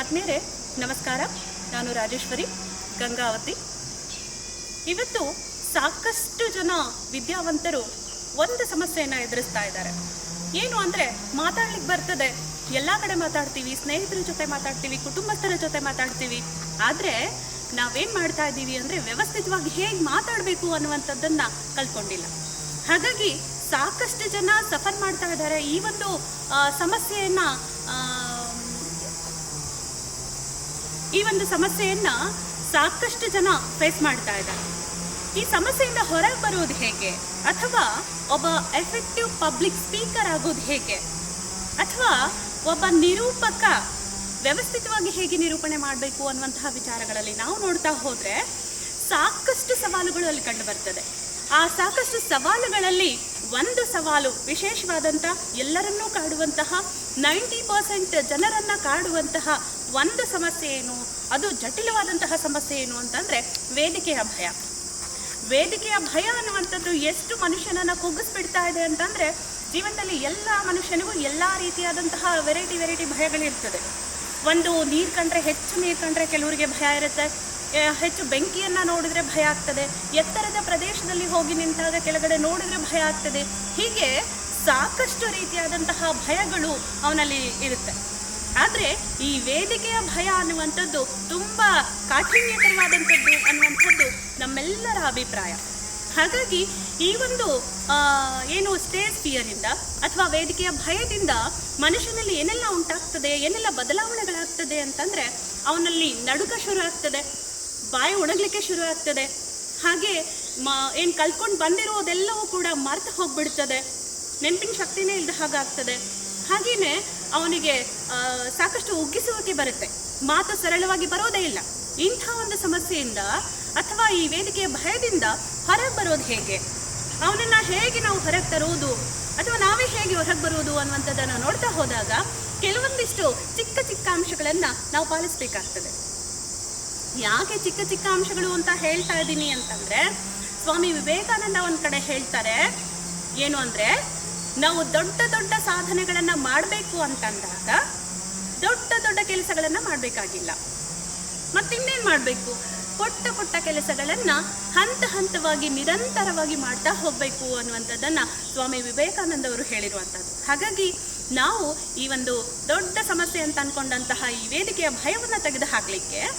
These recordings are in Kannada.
ಆತ್ಮೀಯರೇ, ನಮಸ್ಕಾರ. ನಾನು ರಾಜೇಶ್ವರಿ, ಗಂಗಾವತಿ. ಇವತ್ತು ಸಾಕಷ್ಟು ಜನ ವಿದ್ಯಾವಂತರು ಒಂದು ಸಮಸ್ಯೆಯನ್ನು ಎದುರಿಸ್ತಾ ಇದ್ದಾರೆ. ಏನು ಅಂದರೆ ಮಾತಾಡ್ಲಿಕ್ಕೆ ಬರ್ತದೆ. ಎಲ್ಲ ಕಡೆ ಮಾತಾಡ್ತೀವಿ, ಸ್ನೇಹಿತರ ಜೊತೆ ಮಾತಾಡ್ತೀವಿ, ಕುಟುಂಬಸ್ಥರ ಜೊತೆ ಮಾತಾಡ್ತೀವಿ. ಆದರೆ ನಾವೇನು ಮಾಡ್ತಾ ಇದ್ದೀವಿ ಅಂದರೆ ವ್ಯವಸ್ಥಿತವಾಗಿ ಹೇಗೆ ಮಾತಾಡಬೇಕು ಅನ್ನುವಂಥದ್ದನ್ನ ಕಲ್ತ್ಕೊಂಡಿಲ್ಲ. ಹಾಗಾಗಿ ಸಾಕಷ್ಟು ಜನ ಸಫರ್ ಮಾಡ್ತಾ ಇದ್ದಾರೆ ಈ ಒಂದು ಸಮಸ್ಯೆಯನ್ನು ಆ, ಈ ಒಂದು ಸಮಸ್ಯೆಯನ್ನು ಸಾಕಷ್ಟು ಜನ ಫೇಸ್ ಮಾಡ್ತಾ ಇದ್ದಾರೆ. ಈ ಸಮಸ್ಯೆಯಿಂದ ಹೊರಗೆ ಬರೋದು ಹೇಗೆ? ಅಥವಾ ಒಬ್ಬ ಎಫೆಕ್ಟಿವ್ ಪಬ್ಲಿಕ್ ಸ್ಪೀಕರ್ ಆಗೋದು ಹೇಗೆ? ಅಥವಾ ಒಬ್ಬ ನಿರೂಪಕ ವ್ಯವಸ್ಥಿತವಾಗಿ ಹೇಗೆ ನಿರೂಪಣೆ ಮಾಡಬೇಕು ಅನ್ನುವಂತಹ ವಿಚಾರಗಳಲ್ಲಿ ನಾವು ನೋಡ್ತಾ ಹೋದರೆ ಸಾಕಷ್ಟು ಸವಾಲುಗಳು ಅಲ್ಲಿ ಕಂಡು ಬರ್ತದೆ. ಆ ಸಾಕಷ್ಟು ಸವಾಲುಗಳಲ್ಲಿ ಒಂದು ಸವಾಲು, ವಿಶೇಷವಾದಂಥ ಎಲ್ಲರನ್ನೂ ಕಾಡುವಂತಹ ನೈಂಟಿ ಪರ್ಸೆಂಟ್ ಜನರನ್ನ ಕಾಡುವಂತಹ ಒಂದು ಸಮಸ್ಯೆ ಏನು? ಅದು ಜಟಿಲವಾದಂತಹ ಸಮಸ್ಯೆ ಏನು ಅಂತಂದ್ರೆ ವೇದಿಕೆಯ ಭಯ. ವೇದಿಕೆಯ ಭಯ ಅನ್ನುವಂಥದ್ದು ಎಷ್ಟು ಮನುಷ್ಯನನ್ನ ಕುಗ್ಗಿಸ್ಬಿಡ್ತಾ ಇದೆ ಅಂತಂದ್ರೆ ಜೀವನದಲ್ಲಿ ಎಲ್ಲ ಮನುಷ್ಯನಿಗೂ ಎಲ್ಲ ರೀತಿಯಾದಂತಹ ವೆರೈಟಿ ವೆರೈಟಿ ಭಯಗಳಿರ್ತದೆ. ಒಂದು ನೀರು ಕಂಡ್ರೆ ಹೆಚ್ಚು, ನೀರು ಕಂಡ್ರೆ ಕೆಲವರಿಗೆ ಭಯ ಇರುತ್ತೆ. ಹೆಚ್ಚು ಬೆಂಕಿಯನ್ನ ನೋಡಿದ್ರೆ ಭಯ ಆಗ್ತದೆ. ಎತ್ತರದ ಪ್ರದೇಶದಲ್ಲಿ ಹೋಗಿ ನಿಂತಾಗ ಕೆಳಗಡೆ ನೋಡಿದ್ರೆ ಭಯ ಆಗ್ತದೆ. ಹೀಗೆ ಸಾಕಷ್ಟು ರೀತಿಯಾದಂತಹ ಭಯಗಳು ಅವನಲ್ಲಿ ಇರುತ್ತೆ. ಆದರೆ ಈ ವೇದಿಕೆಯ ಭಯ ಅನ್ನುವಂಥದ್ದು ತುಂಬ ಕಾಠಿಣ್ಯಕರವಾದಂಥದ್ದು ಅನ್ನುವಂಥದ್ದು ನಮ್ಮೆಲ್ಲರ ಅಭಿಪ್ರಾಯ. ಹಾಗಾಗಿ ಈ ಒಂದು ಏನು ಸ್ಟೇಜ್ ಫಿಯರಿಂದ ಅಥವಾ ವೇದಿಕೆಯ ಭಯದಿಂದ ಮನುಷ್ಯನಲ್ಲಿ ಏನೆಲ್ಲ ಉಂಟಾಗ್ತದೆ, ಏನೆಲ್ಲ ಬದಲಾವಣೆಗಳಾಗ್ತದೆ ಅಂತಂದ್ರೆ ಅವನಲ್ಲಿ ನಡುಕ ಶುರು ಆಗ್ತದೆ. ಬಾಯಿ ಒಣಗ್ಲಿಕ್ಕೆ ಶುರು ಆಗ್ತದೆ. ಹಾಗೆ ಮ, ಏನು ಕಲ್ತ್ಕೊಂಡು ಬಂದಿರೋದೆಲ್ಲವೂ ಕೂಡ ಮರ್ತು ಹೋಗ್ಬಿಡ್ತದೆ. ನೆನಪಿನ ಶಕ್ತಿನೇ ಇಲ್ಲದ ಹಾಗಾಗ್ತದೆ. ಹಾಗೇನೆ ಅವನಿಗೆ ಸಾಕಷ್ಟು ಉಗ್ಗಿಸುವಿಕೆ ಬರುತ್ತೆ. ಮಾತು ಸರಳವಾಗಿ ಬರೋದೇ ಇಲ್ಲ. ಇಂಥ ಒಂದು ಸಮಸ್ಯೆಯಿಂದ ಅಥವಾ ಈ ವೇದಿಕೆಯ ಭಯದಿಂದ ಹೊರಗೆ ಬರೋದು ಹೇಗೆ? ಅವನನ್ನು ಹೇಗೆ ನಾವು ಹೊರಗೆ ತರುವುದು? ಅಥವಾ ನಾವೇ ಹೇಗೆ ಹೊರಗೆ ಬರುವುದು ಅನ್ನುವಂಥದ್ದನ್ನು ನೋಡ್ತಾ ಹೋದಾಗ ಕೆಲವೊಂದಿಷ್ಟು ಚಿಕ್ಕ ಚಿಕ್ಕ ಅಂಶಗಳನ್ನು ನಾವು ಪಾಲಿಸ್ಬೇಕಾಗ್ತದೆ. ಯಾಕೆ ಚಿಕ್ಕ ಚಿಕ್ಕ ಅಂಶಗಳು ಅಂತ ಹೇಳ್ತಾ ಇದ್ದೀನಿ ಅಂತಂದ್ರೆ ಸ್ವಾಮಿ ವಿವೇಕಾನಂದ ಒಂದ್ ಕಡೆ ಹೇಳ್ತಾರೆ, ಏನು ಅಂದ್ರೆ, ನಾವು ದೊಡ್ಡ ದೊಡ್ಡ ಸಾಧನೆಗಳನ್ನ ಮಾಡಬೇಕು ಅಂತಂದಾಗ ದೊಡ್ಡ ದೊಡ್ಡ ಕೆಲಸಗಳನ್ನ ಮಾಡಬೇಕಾಗಿಲ್ಲ. ಮತ್ತಿನ್ನೇನ್ ಮಾಡಬೇಕು? ಪುಟ್ಟ ಪುಟ್ಟ ಕೆಲಸಗಳನ್ನ ಹಂತ ಹಂತವಾಗಿ ನಿರಂತರವಾಗಿ ಮಾಡ್ತಾ ಹೋಗ್ಬೇಕು ಅನ್ನುವಂಥದ್ದನ್ನ ಸ್ವಾಮಿ ವಿವೇಕಾನಂದವರು ಹೇಳಿರುವಂಥದ್ದು. ಹಾಗಾಗಿ ನಾವು ಈ ಒಂದು ದೊಡ್ಡ ಸಮಸ್ಯೆ ಅಂತ ಅಂದ್ಕೊಂಡಂತಹ ಈ ವೇದಿಕೆಯ ಭಯವನ್ನು ತೆಗೆದು ಹಾಕ್ಲಿಕ್ಕೆ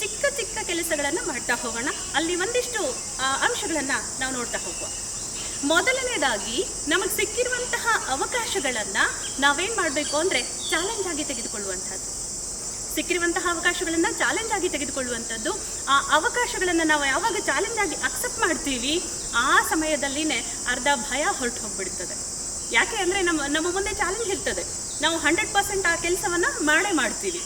ಚಿಕ್ಕ ಚಿಕ್ಕ ಕೆಲಸಗಳನ್ನು ಮಾಡ್ತಾ ಹೋಗೋಣ. ಅಲ್ಲಿ ಒಂದಿಷ್ಟು ಅಂಶಗಳನ್ನು ನಾವು ನೋಡ್ತಾ ಹೋಗುವ. ಮೊದಲನೇದಾಗಿ ನಮಗೆ ಸಿಕ್ಕಿರುವಂತಹ ಅವಕಾಶಗಳನ್ನ ನಾವೇನ್ ಮಾಡಬೇಕು ಅಂದ್ರೆ ಚಾಲೆಂಜ್ ಆಗಿ ತೆಗೆದುಕೊಳ್ಳುವಂಥದ್ದು. ಸಿಕ್ಕಿರುವಂತಹ ಅವಕಾಶಗಳನ್ನ ಚಾಲೆಂಜ್ ಆಗಿ ತೆಗೆದುಕೊಳ್ಳುವಂಥದ್ದು, ಆ ಅವಕಾಶಗಳನ್ನ ನಾವು ಯಾವಾಗ ಚಾಲೆಂಜ್ ಆಗಿ ಅಕ್ಸೆಪ್ಟ್ ಮಾಡ್ತೀವಿ, ಆ ಸಮಯದಲ್ಲಿನೇ ಅರ್ಧ ಭಯ ಹೊರಟು ಹೋಗ್ಬಿಡ್ತದೆ. ಯಾಕೆ ಅಂದ್ರೆ ನಮ್ಮ ನಮ್ಮ ಮುಂದೆ ಚಾಲೆಂಜ್ ಇರ್ತದೆ. ನಾವು ಹಂಡ್ರೆಡ್ ಪರ್ಸೆಂಟ್ ಆ ಕೆಲಸವನ್ನ ಮಾಡೇ ಮಾಡ್ತೀವಿ.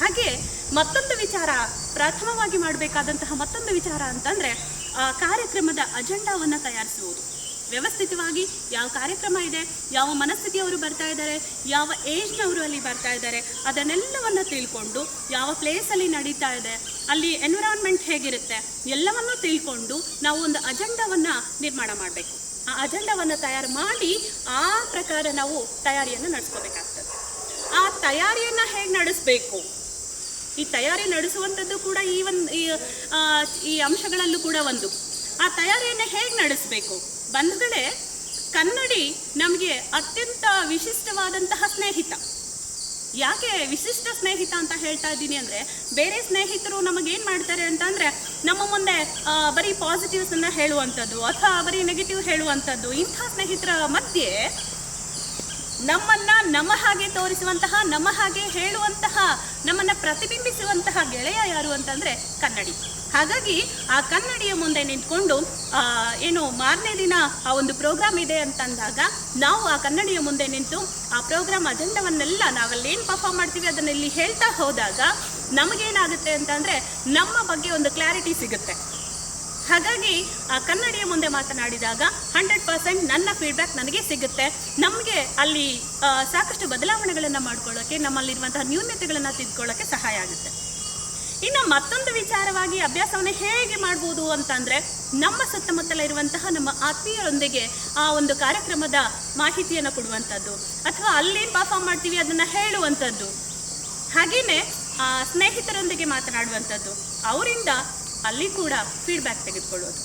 ಹಾಗೆ ಮತ್ತೊಂದು ವಿಚಾರ ಪ್ರಥಮವಾಗಿ ಮಾಡಬೇಕಾದಂತಹ ಮತ್ತೊಂದು ವಿಚಾರ ಅಂತಂದ್ರೆ ಕಾರ್ಯಕ್ರಮದ ಅಜೆಂಡಾವನ್ನ ತಯಾರಿಸುವುದು. ವ್ಯವಸ್ಥಿತವಾಗಿ ಯಾವ ಕಾರ್ಯಕ್ರಮ ಇದೆ, ಯಾವ ಮನಸ್ಥಿತಿಯವರು ಬರ್ತಾ ಇದ್ದಾರೆ, ಯಾವ ಏಜ್ನವರು ಅಲ್ಲಿ ಬರ್ತಾ ಇದ್ದಾರೆ, ಅದನ್ನೆಲ್ಲವನ್ನ ತಿಳ್ಕೊಂಡು ಯಾವ ಪ್ಲೇಸಲ್ಲಿ ನಡೀತಾ ಇದೆ, ಅಲ್ಲಿ ಎನ್ವಿರಾನ್ಮೆಂಟ್ ಹೇಗಿರುತ್ತೆ, ಎಲ್ಲವನ್ನೂ ತಿಳ್ಕೊಂಡು ನಾವು ಒಂದು ಅಜೆಂಡಾವನ್ನ ನಿರ್ಮಾಣ ಮಾಡಬೇಕು. ಆ ಅಜೆಂಡಾವನ್ನ ತಯಾರು ಮಾಡಿ ಆ ಪ್ರಕಾರ ನಾವು ತಯಾರಿಯನ್ನು ನಡೆಸ್ಕೋಬೇಕಾಗ್ತದೆ. ಆ ತಯಾರಿಯನ್ನ ಹೇಗೆ ನಡೆಸಬೇಕು? ಈ ತಯಾರಿ ನಡೆಸುವಂಥದ್ದು ಕೂಡ ಈ ಒಂದು, ಈ ಅಂಶಗಳಲ್ಲೂ ಕೂಡ ಒಂದು. ಆ ತಯಾರಿಯನ್ನು ಹೇಗೆ ನಡೆಸಬೇಕು? ಬಂಧುಗಳೇ, ಕನ್ನಡಿ ನಮಗೆ ಅತ್ಯಂತ ವಿಶಿಷ್ಟವಾದಂತಹ ಸ್ನೇಹಿತ. ಯಾಕೆ ವಿಶಿಷ್ಟ ಸ್ನೇಹಿತ ಅಂತ ಹೇಳ್ತಾ ಇದ್ದೀನಿ ಅಂದ್ರೆ, ಬೇರೆ ಸ್ನೇಹಿತರು ನಮಗೇನು ಮಾಡ್ತಾರೆ ಅಂತ ಅಂದರೆ ನಮ್ಮ ಮುಂದೆ ಬರೀ ಪಾಸಿಟಿವ್ಸ್ ಅನ್ನ ಹೇಳುವಂಥದ್ದು, ಅಥವಾ ಬರೀ ನೆಗೆಟಿವ್ ಹೇಳುವಂಥದ್ದು, ಇಂಥ ಸ್ನೇಹಿತರ ಮಧ್ಯೆ ನಮ್ಮನ್ನ ನಮ್ಮ ಹಾಗೆ ತೋರಿಸುವಂತಹ ನಮ್ಮ ಹಾಗೆ ಹೇಳುವಂತಹ ನಮ್ಮನ್ನ ಪ್ರತಿಬಿಂಬಿಸುವಂತಹ ಗೆಳೆಯ ಯಾರು ಅಂತಂದ್ರೆ ಕನ್ನಡಿ. ಹಾಗಾಗಿ ಆ ಕನ್ನಡಿಯ ಮುಂದೆ ನಿಂತ್ಕೊಂಡು ಆ, ಏನು ಮಾರನೇ ದಿನ ಆ ಒಂದು ಪ್ರೋಗ್ರಾಮ್ ಇದೆ ಅಂತಂದಾಗ ನಾವು ಆ ಕನ್ನಡಿಯ ಮುಂದೆ ನಿಂತು ಆ ಪ್ರೋಗ್ರಾಮ್ ಅಜೆಂಡವನ್ನೆಲ್ಲ ನಾವಲ್ಲೇನು ಪರ್ಫಾರ್ಮ್ ಮಾಡ್ತೀವಿ ಅದನ್ನ ಇಲ್ಲಿ ಹೇಳ್ತಾ ಹೋದಾಗ ನಮಗೇನಾಗುತ್ತೆ ಅಂತಂದ್ರೆ ನಮ್ಮ ಬಗ್ಗೆ ಒಂದು ಕ್ಲಾರಿಟಿ ಸಿಗುತ್ತೆ. ಹಾಗಾಗಿ, ಆ ಕನ್ನಡಿಯ ಮುಂದೆ ಮಾತನಾಡಿದಾಗ ಹಂಡ್ರೆಡ್ ಪರ್ಸೆಂಟ್ ನನ್ನ ಫೀಡ್ಬ್ಯಾಕ್ ನನಗೆ ಸಿಗುತ್ತೆ. ನಮಗೆ ಅಲ್ಲಿ ಸಾಕಷ್ಟು ಬದಲಾವಣೆಗಳನ್ನು ಮಾಡ್ಕೊಳ್ಳೋಕ್ಕೆ ನಮ್ಮಲ್ಲಿರುವಂತಹ ನ್ಯೂನತೆಗಳನ್ನು ತಿದ್ಕೊಳ್ಳೋಕ್ಕೆ ಸಹಾಯ ಆಗುತ್ತೆ. ಇನ್ನು ಮತ್ತೊಂದು ವಿಚಾರವಾಗಿ ಅಭ್ಯಾಸವನ್ನು ಹೇಗೆ ಮಾಡ್ಬೋದು ಅಂತಂದರೆ, ನಮ್ಮ ಸುತ್ತಮುತ್ತಲ ಇರುವಂತಹ ನಮ್ಮ ಆತ್ಮೀಯರೊಂದಿಗೆ ಆ ಒಂದು ಕಾರ್ಯಕ್ರಮದ ಮಾಹಿತಿಯನ್ನು ಕೊಡುವಂಥದ್ದು, ಅಥವಾ ಅಲ್ಲೇನು ಪರ್ಫಾರ್ಮ್ ಮಾಡ್ತೀವಿ ಅದನ್ನ ಹೇಳುವಂಥದ್ದು. ಹಾಗೆಯೇ ಸ್ನೇಹಿತರೊಂದಿಗೆ ಮಾತನಾಡುವಂಥದ್ದು. ಅವರಿಂದ ಅಲ್ಲಿ ಕೂಡ ಫೀಡ್ಬ್ಯಾಕ್ ತೆಗೆದುಕೊಳ್ಳೋದು.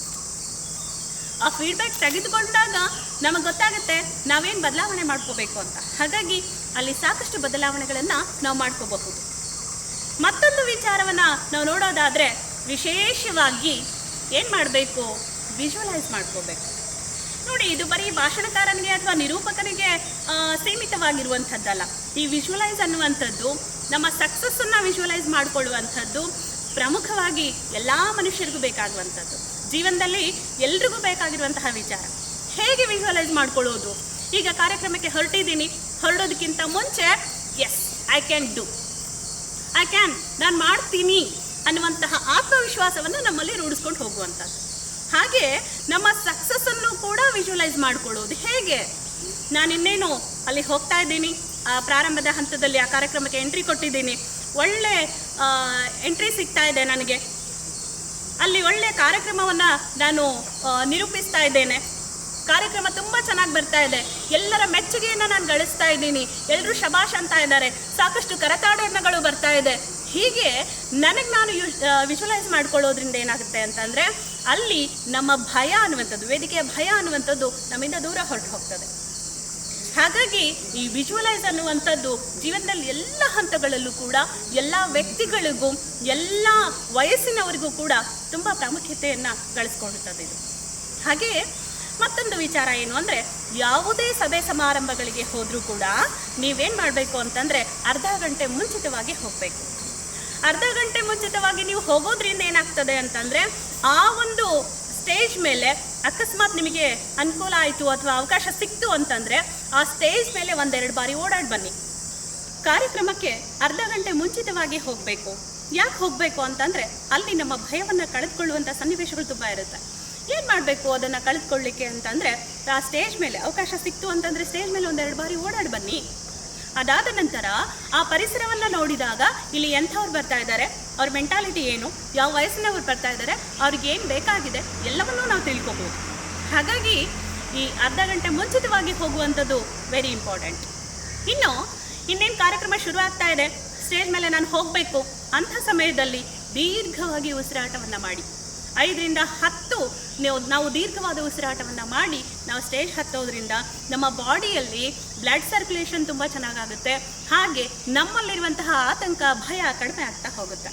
ಆ ಫೀಡ್ಬ್ಯಾಕ್ ತೆಗೆದುಕೊಂಡಾಗ ನಮಗೆ ಗೊತ್ತಾಗುತ್ತೆ ನಾವೇನು ಬದಲಾವಣೆ ಮಾಡ್ಕೋಬೇಕು ಅಂತ. ಹಾಗಾಗಿ ಅಲ್ಲಿ ಸಾಕಷ್ಟು ಬದಲಾವಣೆಗಳನ್ನು ನಾವು ಮಾಡ್ಕೋಬಹುದು. ಮತ್ತೊಂದು ವಿಚಾರವನ್ನು ನಾವು ನೋಡೋದಾದರೆ ವಿಶೇಷವಾಗಿ ಏನು ಮಾಡಬೇಕು? ವಿಜುವಲೈಸ್ ಮಾಡ್ಕೋಬೇಕು. ನೋಡಿ, ಇದು ಬರೀ ಭಾಷಣಕಾರನಿಗೆ ಅಥವಾ ನಿರೂಪಕನಿಗೆ ಸೀಮಿತವಾಗಿರುವಂಥದ್ದಲ್ಲ. ಈ ವಿಜುವಲೈಸ್ ಅನ್ನುವಂಥದ್ದು ನಮ್ಮ ಸಕ್ಸಸ್ಸನ್ನು ವಿಜುವಲೈಸ್ ಮಾಡಿಕೊಳ್ಳುವಂಥದ್ದು ಪ್ರಮುಖವಾಗಿ ಎಲ್ಲ ಮನುಷ್ಯರಿಗೂ ಬೇಕಾಗುವಂಥದ್ದು. ಜೀವನದಲ್ಲಿ ಎಲ್ರಿಗೂ ಬೇಕಾಗಿರುವಂತಹ ವಿಚಾರ. ಹೇಗೆ ವಿಜುವಲೈಸ್ ಮಾಡ್ಕೊಳ್ಳೋದು? ಈಗ ಕಾರ್ಯಕ್ರಮಕ್ಕೆ ಹೊರಟಿದ್ದೀನಿ. ಹೊರಡೋದಕ್ಕಿಂತ ಮುಂಚೆ yes I can do I can ನಾನು ಮಾಡ್ತೀನಿ ಅನ್ನುವಂತಹ ಆತ್ಮವಿಶ್ವಾಸವನ್ನು ನಮ್ಮಲ್ಲಿ ರೂಢಿಸ್ಕೊಂಡು ಹೋಗುವಂಥದ್ದು. ಹಾಗೆ ನಮ್ಮ ಸಕ್ಸಸ್ಸನ್ನು ಕೂಡ ವಿಜುವಲೈಸ್ ಮಾಡ್ಕೊಳ್ಳೋದು. ಹೇಗೆ? ನಾನು ಇನ್ನೇನು ಅಲ್ಲಿ ಹೋಗ್ತಾ ಇದ್ದೀನಿ. ಪ್ರಾರಂಭದ ಹಂತದಲ್ಲಿ ಆ ಕಾರ್ಯಕ್ರಮಕ್ಕೆ ಎಂಟ್ರಿ ಕೊಟ್ಟಿದ್ದೀನಿ. ಒಳ್ಳೆ ಎಂಟ್ರಿ ಸಿಗ್ತಾ ಇದೆ ನನಗೆ. ಅಲ್ಲಿ ಒಳ್ಳೆ ಕಾರ್ಯಕ್ರಮವನ್ನು ನಾನು ನಿರೂಪಿಸ್ತಾ ಇದ್ದೇನೆ. ಕಾರ್ಯಕ್ರಮ ತುಂಬ ಚೆನ್ನಾಗಿ ಬರ್ತಾ ಇದೆ. ಎಲ್ಲರ ಮೆಚ್ಚುಗೆಯನ್ನು ನಾನು ಗಳಿಸ್ತಾ ಇದ್ದೀನಿ. ಎಲ್ಲರೂ ಶಬಾಷ್ ಅಂತ ಇದ್ದಾರೆ. ಸಾಕಷ್ಟು ಕರತಾಡನಗಳು ಬರ್ತಾ ಇದೆ. ಹೀಗೆ ನನಗೆ ನಾನು ಯು ವಿಜುವಲೈಸ್ ಮಾಡ್ಕೊಳ್ಳೋದ್ರಿಂದ ಏನಾಗುತ್ತೆ ಅಂತಂದರೆ, ಅಲ್ಲಿ ನಮ್ಮ ಭಯ ಅನ್ನುವಂಥದ್ದು, ವೇದಿಕೆಯ ಭಯ ಅನ್ನುವಂಥದ್ದು ನಮ್ಮಿಂದ ದೂರ ಹೊರಟು ಹೋಗ್ತದೆ. ಹಾಗಾಗಿ ಈ ವಿಜುವಲೈಸ್ ಅನ್ನುವಂಥದ್ದು ಜೀವನದಲ್ಲಿ ಎಲ್ಲ ಹಂತಗಳಲ್ಲೂ ಕೂಡ ಎಲ್ಲ ವ್ಯಕ್ತಿಗಳಿಗೂ, ಎಲ್ಲ ವಯಸ್ಸಿನವರಿಗೂ ಕೂಡ ತುಂಬ ಪ್ರಾಮುಖ್ಯತೆಯನ್ನು ಗಳಿಸ್ಕೊಳ್ಳುತ್ತದೆ ಇದು. ಹಾಗೆಯೇ ಮತ್ತೊಂದು ವಿಚಾರ ಏನು ಅಂದರೆ, ಯಾವುದೇ ಸಭೆ ಸಮಾರಂಭಗಳಿಗೆ ಹೋದರೂ ಕೂಡ ನೀವೇನು ಮಾಡಬೇಕು ಅಂತಂದರೆ ಅರ್ಧ ಗಂಟೆ ಮುಂಚಿತವಾಗಿ ಹೋಗಬೇಕು. ಅರ್ಧ ಗಂಟೆ ಮುಂಚಿತವಾಗಿ ನೀವು ಹೋಗೋದ್ರಿಂದ ಏನಾಗ್ತದೆ ಅಂತಂದರೆ ಆ ಒಂದು ಸ್ಟೇಜ್ ಮೇಲೆ ಅಕಸ್ಮಾತ್ ನಿಮಗೆ ಅನುಕೂಲ ಆಯಿತು ಅಥವಾ ಅವಕಾಶ ಸಿಕ್ತು ಅಂತಂದರೆ ಆ ಸ್ಟೇಜ್ ಮೇಲೆ ಒಂದೆರಡು ಬಾರಿ ಓಡಾಡಿ ಬನ್ನಿ. ಕಾರ್ಯಕ್ರಮಕ್ಕೆ ಅರ್ಧ ಗಂಟೆ ಮುಂಚಿತವಾಗಿ ಹೋಗಬೇಕು. ಯಾಕೆ ಹೋಗಬೇಕು ಅಂತಂದರೆ ಅಲ್ಲಿ ನಮ್ಮ ಭಯವನ್ನು ಕಳೆದುಕೊಳ್ಳುವಂಥ ಸನ್ನಿವೇಶಗಳು ತುಂಬ ಇರುತ್ತೆ. ಏನು ಮಾಡಬೇಕು ಅದನ್ನು ಕಳೆದುಕೊಳ್ಳಿಕ್ಕೆ ಅಂತಂದರೆ ಆ ಸ್ಟೇಜ್ ಮೇಲೆ ಅವಕಾಶ ಸಿಕ್ತು ಅಂತಂದರೆ ಸ್ಟೇಜ್ ಮೇಲೆ ಒಂದೆರಡು ಬಾರಿ ಓಡಾಡಿ ಬನ್ನಿ. ಅದಾದ ನಂತರ ಆ ಪರಿಸರವನ್ನು ನೋಡಿದಾಗ ಇಲ್ಲಿ ಎಂಥವ್ರು ಬರ್ತಾ ಇದ್ದಾರೆ? ಅವ್ರ ಮೆಂಟಾಲಿಟಿ ಏನು, ಯಾವ ವಯಸ್ಸಿನವ್ರು ಬರ್ತಾ ಇದ್ದಾರೆ, ಅವ್ರಿಗೆ ಏನು ಬೇಕಾಗಿದೆ, ಎಲ್ಲವನ್ನೂ ನಾವು ತಿಳ್ಕೊಬೋದು. ಹಾಗಾಗಿ ಈ ಅರ್ಧ ಗಂಟೆ ಮುಂಚಿತವಾಗಿ ಹೋಗುವಂಥದ್ದು ವೆರಿ ಇಂಪಾರ್ಟೆಂಟ್ ಇನ್ನು, ಇನ್ನೇನು ಕಾರ್ಯಕ್ರಮ ಶುರು ಆಗ್ತಾ ಇದೆ ಸ್ಟೇಜ್ ಮೇಲೆ ನಾನು ಹೋಗಬೇಕು, ಅಂಥ ಸಮಯದಲ್ಲಿ ದೀರ್ಘವಾಗಿ ಉಸಿರಾಟವನ್ನು ಮಾಡಿ. ಐದರಿಂದ ಹತ್ತು ನೀವು ದೀರ್ಘವಾದ ಉಸಿರಾಟವನ್ನು ಮಾಡಿ, ನಾವು ಸ್ಟೇಜ್ ಹತ್ತೋದ್ರಿಂದ ನಮ್ಮ ಬಾಡಿಯಲ್ಲಿ ಬ್ಲಡ್ ಸರ್ಕ್ಯುಲೇಷನ್ ತುಂಬ ಚೆನ್ನಾಗಾಗುತ್ತೆ. ಹಾಗೆ ನಮ್ಮಲ್ಲಿರುವಂತಹ ಆತಂಕ, ಭಯ ಕಡಿಮೆ ಆಗ್ತಾ ಹೋಗುತ್ತೆ.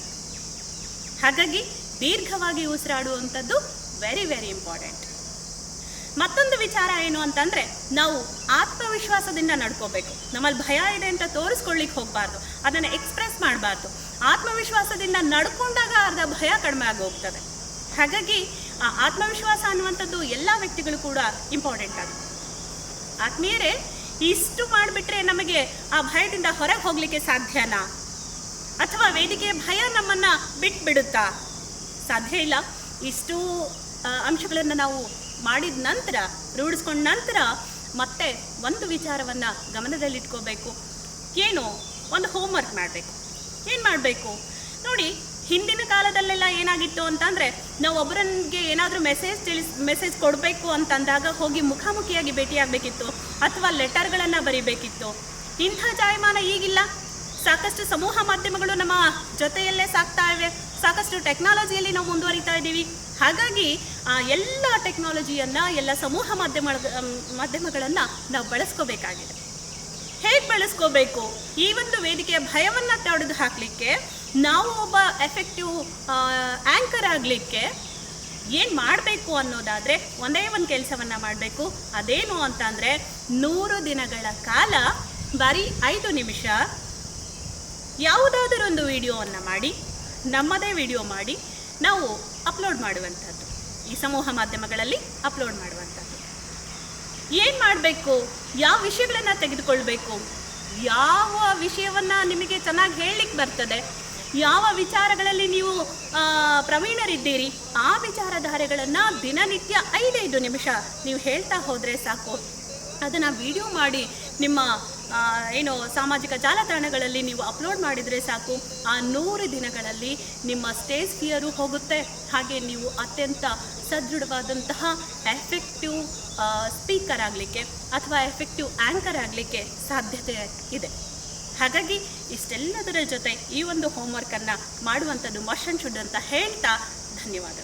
ಹಾಗಾಗಿ ದೀರ್ಘವಾಗಿ ಉಸಿರಾಡುವಂಥದ್ದು ವೆರಿ ವೆರಿ ಇಂಪಾರ್ಟೆಂಟ್ ಮತ್ತೊಂದು ವಿಚಾರ ಏನು ಅಂತಂದರೆ, ನಾವು ಆತ್ಮವಿಶ್ವಾಸದಿಂದ ನಡ್ಕೋಬೇಕು. ನಮ್ಮಲ್ಲಿ ಭಯ ಇದೆ ಅಂತ ತೋರಿಸ್ಕೊಳ್ಳಿಕ್ಕೆ ಹೋಗಬಾರ್ದು. ಅದನ್ನು ಎಕ್ಸ್ಪ್ರೆಸ್ ಮಾಡಬಾರ್ದು. ಆತ್ಮವಿಶ್ವಾಸದಿಂದ ನಡ್ಕೊಂಡಾಗ ಅರ್ಧ ಭಯ ಕಡಿಮೆ ಆಗಿ ಹೋಗ್ತದೆ ಹಾಗಾಗಿ, ಆ ಆತ್ಮವಿಶ್ವಾಸ ಅನ್ನುವಂಥದ್ದು ಎಲ್ಲ ವ್ಯಕ್ತಿಗಳು ಕೂಡ ಇಂಪಾರ್ಟೆಂಟ್ ಅದು. ಆತ್ಮೀಯರೇ, ಇಷ್ಟು ಮಾಡಿಬಿಟ್ರೆ ನಮಗೆ ಆ ಭಯದಿಂದ ಹೊರಗೆ ಹೋಗ್ಲಿಕ್ಕೆ ಸಾಧ್ಯನಾ? ಅಥವಾ ವೇದಿಕೆಯ ಭಯ ನಮ್ಮನ್ನ ಬಿಟ್ಬಿಡುತ್ತಾ? ಸಾಧ್ಯ ಇಲ್ಲ. ಇಷ್ಟು ಅಂಶಗಳನ್ನು ನಾವು ಮಾಡಿದ ನಂತರ, ರೂಢಿಸ್ಕೊಂಡ ನಂತರ ಮತ್ತೆ ಒಂದು ವಿಚಾರವನ್ನು ಗಮನದಲ್ಲಿಟ್ಕೋಬೇಕು. ಏನು, ಒಂದು ಹೋಮ್ವರ್ಕ್ ಮಾಡಬೇಕು. ಏನು ಮಾಡಬೇಕು? ನೋಡಿ ಹಿಂದಿನ ಕಾಲದಲ್ಲೆಲ್ಲ ಏನಾಗಿತ್ತು ಅಂತಂದ್ರೆ ನಾವು ಒಬ್ಬರನ್ಗೆ ಏನಾದರೂ ಮೆಸೇಜ್ ತಿಳಿಸ್ ಮೆಸೇಜ್ ಕೊಡಬೇಕು ಅಂತಂದಾಗ ಹೋಗಿ ಮುಖಾಮುಖಿಯಾಗಿ ಭೇಟಿಯಾಗಬೇಕಿತ್ತು ಅಥವಾ ಲೆಟರ್ಗಳನ್ನು ಬರಿಬೇಕಿತ್ತು. ಇಂಥ ಜಾಯಮಾನ ಈಗಿಲ್ಲ. ಸಾಕಷ್ಟು ಸಮೂಹ ಮಾಧ್ಯಮಗಳು ನಮ್ಮ ಜೊತೆಯಲ್ಲೇ ಸಾಕ್ತಾ ಇವೆ. ಸಾಕಷ್ಟು ಟೆಕ್ನಾಲಜಿಯಲ್ಲಿ ನಾವು ಮುಂದುವರಿತಾ ಇದ್ದೀವಿ. ಹಾಗಾಗಿ, ಆ ಎಲ್ಲ ಟೆಕ್ನಾಲಜಿಯನ್ನು ಎಲ್ಲ ಸಮೂಹ ಮಾಧ್ಯಮ ಮಾಧ್ಯಮಗಳನ್ನು ನಾವು ಬಳಸ್ಕೋಬೇಕಾಗಿದೆ. ಹೇಗೆ ಬಳಸ್ಕೋಬೇಕು? ಈ ಒಂದು ವೇದಿಕೆಯ ಭಯವನ್ನು ತೊಡೆದು ಹಾಕಲಿಕ್ಕೆ ನಾವು ಒಬ್ಬ ಎಫೆಕ್ಟಿವ್ ಆ್ಯಂಕರ್ ಆಗಲಿಕ್ಕೆ ಏನು ಮಾಡಬೇಕು ಅನ್ನೋದಾದರೆ ಒಂದೇ ಒಂದು ಕೆಲಸವನ್ನು ಮಾಡಬೇಕು. ಅದೇನು ಅಂತಂದರೆ ನೂರು ದಿನಗಳ ಕಾಲ ಬರೀ ಐದು ನಿಮಿಷ ಯಾವುದಾದರೂ ಒಂದು ವಿಡಿಯೋವನ್ನು ಮಾಡಿ, ನಮ್ಮದೇ ವಿಡಿಯೋ ಮಾಡಿ ನಾವು ಅಪ್ಲೋಡ್ ಮಾಡುವಂಥದ್ದು. ಈ ಸಮೂಹ ಮಾಧ್ಯಮಗಳಲ್ಲಿ ಅಪ್ಲೋಡ್ ಮಾಡುವಂಥದ್ದು. ಏನು ಮಾಡಬೇಕು? ಯಾವ ವಿಷಯಗಳನ್ನು ತೆಗೆದುಕೊಳ್ಬೇಕು? ಯಾವ ವಿಷಯವನ್ನು ನಿಮಗೆ ಚೆನ್ನಾಗಿ ಹೇಳಲಿಕ್ಕೆ ಬರ್ತದೆ? ಯಾವ ವಿಚಾರಗಳಲ್ಲಿ ನೀವು ಪ್ರವೀಣರಿದ್ದೀರಿ? ಆ ವಿಚಾರಧಾರೆಗಳನ್ನು ದಿನನಿತ್ಯ ಐದೈದು ನಿಮಿಷ ನೀವು ಹೇಳ್ತಾ ಹೋದರೆ ಸಾಕು. ಅದನ್ನು ವಿಡಿಯೋ ಮಾಡಿ ನಿಮ್ಮ ಏನು ಸಾಮಾಜಿಕ ಜಾಲತಾಣಗಳಲ್ಲಿ ನೀವು ಅಪ್ಲೋಡ್ ಮಾಡಿದರೆ ಸಾಕು. ಆ ನೂರು ದಿನಗಳಲ್ಲಿ ನಿಮ್ಮ ಸ್ಟೇಜ್ ಫಿಯರು ಹೋಗುತ್ತೆ. ಹಾಗೆ ನೀವು ಅತ್ಯಂತ ಸದೃಢವಾದಂತಹ ಎಫೆಕ್ಟಿವ್ ಸ್ಪೀಕರ್ ಆಗಲಿಕ್ಕೆ ಅಥವಾ ಎಫೆಕ್ಟಿವ್ ಆ್ಯಂಕರ್ ಆಗಲಿಕ್ಕೆ ಸಾಧ್ಯತೆ ಇದೆ. ಹಾಗಾಗಿ ಇಷ್ಟೆಲ್ಲದರ ಜೊತೆ ಈ ಒಂದು ಹೋಮ್ವರ್ಕನ್ನು ಮಾಡುವಂಥದ್ದು ಮಷನ್ ಶುಡ್ ಅಂತ ಹೇಳ್ತಾ ಧನ್ಯವಾದ